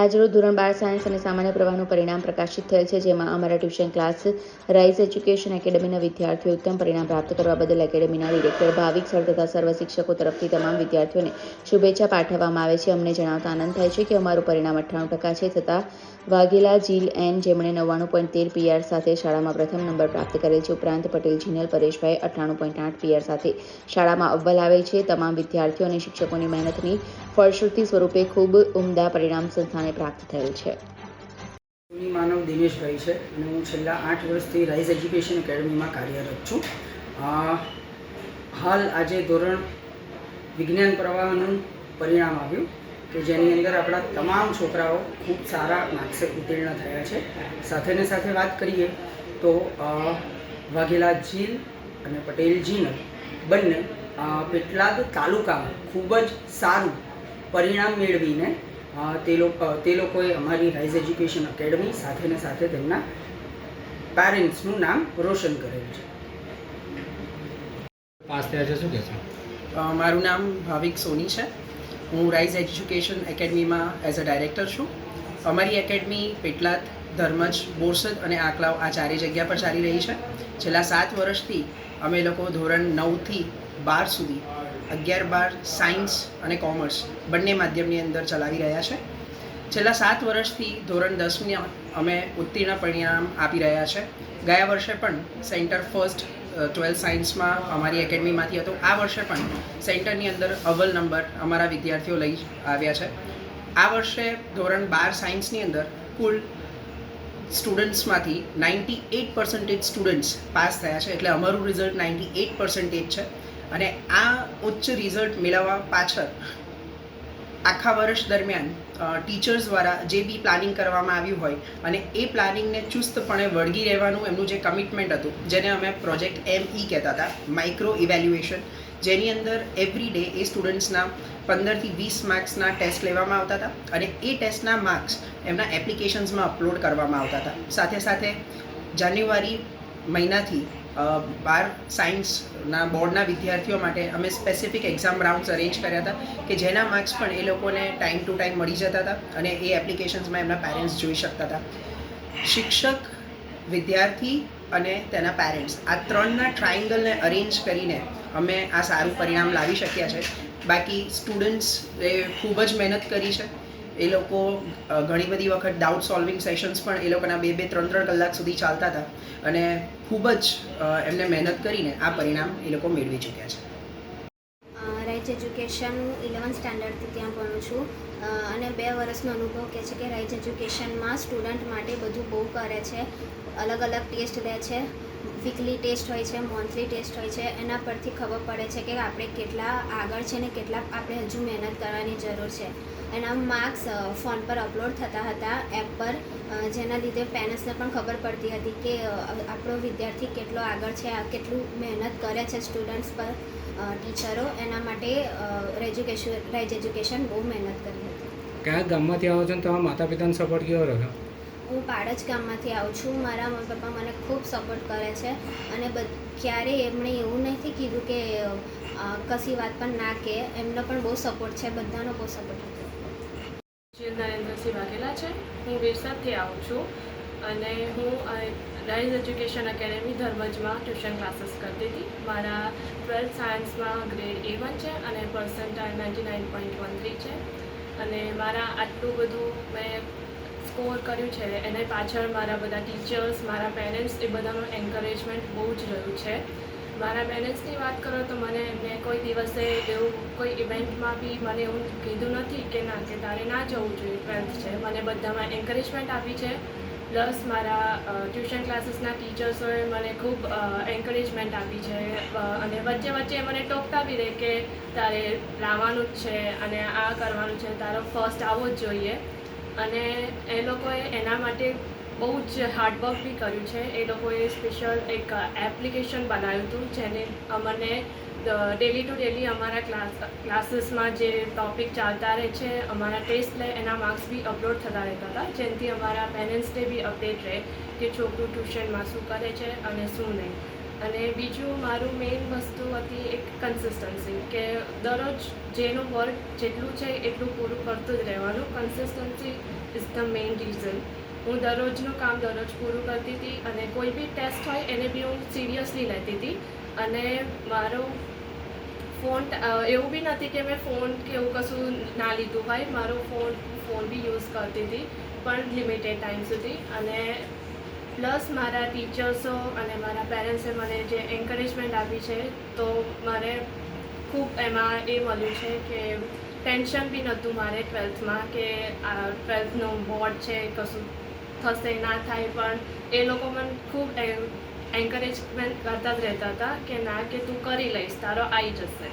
આજરોજ ધોરણ બાર સાયન્સ અને સામાન્ય પ્રવાહનું પરિણામ પ્રકાશિત થયેલ છે, જેમાં અમારા ટ્યુશન ક્લાસ રાઇઝ એજ્યુકેશન એકેડમીના વિદ્યાર્થીઓ ઉત્તમ પરિણામ પ્રાપ્ત કરવા બદલ એકેડમીના ડિરેક્ટર, ભાવિક સર તથા સર્વ શિક્ષકો તરફથી તમામ વિદ્યાર્થીઓને શુભેચ્છા પાઠવવામાં આવે છે. અમને જણાવતા આનંદ થાય છે કે અમારું પરિણામ અઠ્ઠાણું ટકા છે છતાં વાઘેલા જીલ એન, જેમણે નવ્વાણું પોઈન્ટ તેર પીઆર સાથે શાળામાં પ્રથમ નંબર પ્રાપ્ત કરેલ છે, ઉપરાંત પટેલ જીનલ પરેશભાઈ અઠ્ઠાણું પોઈન્ટ આઠ પીઆર સાથે શાળામાં અવ્વલ આવેલ છે. તમામ વિદ્યાર્થીઓ અને શિક્ષકોની મહેનતની ફળશ્રુતિ સ્વરૂપે ખૂબ ઉમદા પરિણામ સંસ્થાને પ્રાપ્ત થયેલ છે. માનવ દિનેશભાઈ છે અને હું છેલ્લા આઠ વર્ષથી રાઇઝ એજ્યુકેશન એકેડમીમાં કાર્યરત છું. હાલ આજે ધોરણ વિજ્ઞાન પ્રવાહનું પરિણામ આવ્યું કે જેની અંદર આપણા તમામ છોકરાઓ ખૂબ સારા માર્ક્સે ઉત્તીર્ણ થયા છે. સાથે ને સાથે વાત કરીએ તો વાઘેલા ઝીલ અને પટેલ ઝીલ બંને પેટલાદ તાલુકામાં ખૂબ જ સારું પરિણામ મેળવીને તે લોકો તે લોકોએ અમારી રાઇઝ એજ્યુકેશન એકેડમી સાથે ને સાથે તેમના પેરેન્ટ્સનું નામ રોશન કરેલું છે. પાસ થયા છે શું કહેશો મારું નામ ભાવિક સોની છે. હું રાઇઝ એજ્યુકેશન એકેડમીમાં એઝ અ ડાયરેક્ટર છું. અમારી એકેડમી પેટલાદ ધર્મજ બોરસદ અને આકલાવ આ ચારેય જગ્યા પર ચાલી રહી છે. છેલ્લા સાત વર્ષથી અમે લોકો ધોરણ નવથી બાર સુધી અગિયાર બાર સાયન્સ અને કોમર્સ બંને માધ્યમની અંદર ચલાવી રહ્યા છે. છેલ્લા સાત વર્ષથી ધોરણ દસમી અમે ઉત્તીર્ણ પરિણામ આપી રહ્યા છે. ગયા વર્ષે પણ સેન્ટર ફર્સ્ટ ટ્વેલ્થ સાયન્સમાં અમારી એકેડમીમાંથી હતો. આ વર્ષે પણ સેન્ટરની અંદર અવ્વલ નંબર અમારા વિદ્યાર્થીઓ લઈ આવ્યા છે. આ વર્ષે ધોરણ બાર સાયન્સની અંદર કુલ સ્ટુડન્ટ્સમાંથી ninety eight percentage students pass થયા છે. એટલે અમારું રિઝલ્ટ નાઇન્ટી એટ પર્સન્ટેજ છે. અને આ ઉચ્ચ રિઝલ્ટ મેળવવા પાછળ આખા વર્ષ દરમિયાન ટીચર્સ દ્વારા જે બી પ્લાનિંગ કરવામાં આવ્યું હોય અને એ પ્લાનિંગને ચુસ્તપણે વળગી રહેવાનું એમનું જે કમિટમેન્ટ હતું, જેને અમે પ્રોજેક્ટ એમ ઈ કહેતા હતા માઇક્રો ઇવેલ્યુએશન જેની અંદર એવરી ડે એ સ્ટુડન્ટ્સના પંદરથી વીસ માર્ક્સના ટેસ્ટ લેવામાં આવતા હતા અને એ ટેસ્ટના માર્ક્સ એમના એપ્લિકેશન્સમાં અપલોડ કરવામાં આવતા હતા. સાથે સાથે જાન્યુઆરી મહિનાથી બાર સાયન્સના બોર્ડના વિદ્યાર્થીઓ માટે અમે સ્પેસિફિક એક્ઝામ રાઉન્ડ્સ અરેન્જ કર્યા હતા કે જેના માર્ક્સ પણ એ લોકોને ટાઈમ ટુ ટાઈમ મળી જતા હતા અને એ એપ્લિકેશન્સમાં એમના પેરેન્ટ્સ જોઈ શકતા હતા. શિક્ષક, વિદ્યાર્થી અને તેના પેરેન્ટ્સ આ ત્રણના ટ્રાયંગલને અરેન્જ કરીને અમે આ સારું પરિણામ લાવી શક્યા છે. બાકી સ્ટુડન્ટ્સ ખૂબ જ મહેનત કરી છે. એ લોકો ઘણી બધી વખત ડાઉટ સોલ્વિંગ સેશન્સ પણ એ લોકોના બે બે, ત્રણ ત્રણ કલાક સુધી ચાલતા હતા. અને ખૂબ જ એમને મહેનત કરીને આ પરિણામ એ લોકો મેળવી ચૂક્યા છે. રાઇટ એજ્યુકેશન ઇલેવન્થ સ્ટાન્ડર્ડથી ત્યાં ભણું છું. અને બે વર્ષનો અનુભવ કહે છે કે રાઇટ એજ્યુકેશનમાં સ્ટુડન્ટ માટે બધું બહુ કરે છે. અલગ અલગ ટેસ્ટ લે છે. વીકલી ટેસ્ટ હોય છે મંથલી ટેસ્ટ હોય છે, એના પરથી ખબર પડે છે કે આપણે કેટલા આગળ છે ને કેટલા આપણે હજુ મહેનત કરવાની જરૂર છે. એના માર્ક્સ ફોન પર અપલોડ થતા હતા એપ પર જેના લીધે પેરેન્ટ્સને પણ ખબર પડતી હતી કે આપણો વિદ્યાર્થી કેટલો આગળ છે કેટલું મહેનત કરે છે સ્ટુડન્ટ્સ પર ટીચરો એના માટે એજ્યુકેશન રાઇઝ એજ્યુકેશન બહુ મહેનત કરી હતી. કયા ગામમાંથી આવો છો તમારા માતા પિતાનો સપોર્ટ કેવો રહ્યો? હું પાડજ ગામમાંથી આવું છું. મારા મમ્મી પપ્પા મને ખૂબ સપોર્ટ કરે છે અને ક્યારેય એમણે એવું નથી કીધું કે કશી વાત પણ ના કે. એમનો પણ બહુ સપોર્ટ છે, બધાનો બહુ સપોર્ટ હતો. નરેન્દ્રસિંહ વાઘેલા છે, હું વિરસાદથી આવું છું અને હું રાઇઝ એજ્યુકેશન એકેડેમી ધર્મજમાં ટ્યુશન ક્લાસીસ કરતી હતી. મારા ટ્વેલ્થ સાયન્સમાં ગ્રેડ એ વન છે અને percentile ninety nine point one three છે. અને મારા આટલું બધું મેં સ્કોર કર્યું છે એને પાછળ મારા બધા ટીચર્સ, મારા પેરેન્ટ્સ, એ બધાનું એન્કરેજમેન્ટ બહુ જ રહ્યું છે. મારા પેરેન્ટ્સની વાત કરો તો મને મેં કોઈ દિવસે એવું કોઈ ઇવેન્ટમાં બી મને એવું કીધું નથી કે ના, કે તારે ના જવું જોઈએ ટ્વેલ્થ છે. મને બધામાં એન્કરેજમેન્ટ આપી છે. પ્લસ મારા ટ્યુશન ક્લાસીસના ટીચર્સોએ મને ખૂબ એન્કરેજમેન્ટ આપી છે. અને વચ્ચે વચ્ચે મને ટોકતા બી રહે કે તારે લાવવાનું જ છે અને આ કરવાનું છે. તારો ફર્સ્ટ આવવો જ જોઈએ. અને એ લોકોએ એના માટે બહુ જ હાર્ડવર્ક બી કર્યું છે. એ લોકોએ સ્પેશિયલ એક એપ્લિકેશન બનાવ્યું હતું જેને અમને ડેલી ટુ ડેલી અમારા ક્લાસ ક્લાસીસમાં જે ટોપિક ચાલતા રહે છે, અમારા ટેસ્ટ લે, એના માર્ક્સ બી અપલોડ થતા રહેતા હતા. જેનાથી અમારા પેરેન્ટ્સને બી અપડેટ રહે કે છોકરું ટ્યુશનમાં શું કરે છે અને શું નહીં. અને બીજું મારું મેઇન વસ્તુ હતી એક કન્સિસ્ટન્સી કે દરરોજ જેનું વર્ક જેટલું છે એટલું પૂરું કરતું જ રહેવાનું. Consistency is the main reason હું દરરોજનું કામ દરરોજ પૂરું કરતી હતી અને કોઈ બી ટેસ્ટ હોય એને બી હું સિરિયસલી લેતી હતી. અને મારો ફોન એવું બી નથી કે મેં ફોન કે એવું કશું ના લીધું હોય. મારો ફોન ફોન બી યુઝ કરતી હતી, પણ લિમિટેડ ટાઈમ સુધી. અને પ્લસ મારા ટીચર્સો અને મારા પેરેન્ટ્સે મને જે એન્કરેજમેન્ટ આપી છે, તો મારે ખૂબ એમાં એ મળ્યું છે કે ટેન્શન બી નહોતું મારે ટ્વેલ્થમાં કે આ ટ્વેલ્થનો બોર્ડ છે, કશું થશે, ના થાય, પણ એ લોકો મને ખૂબ એન્કરેજમેન્ટ કરતા જ રહેતા હતા કે ના, કે તું કરી લઈશ, તારો આવી જશે.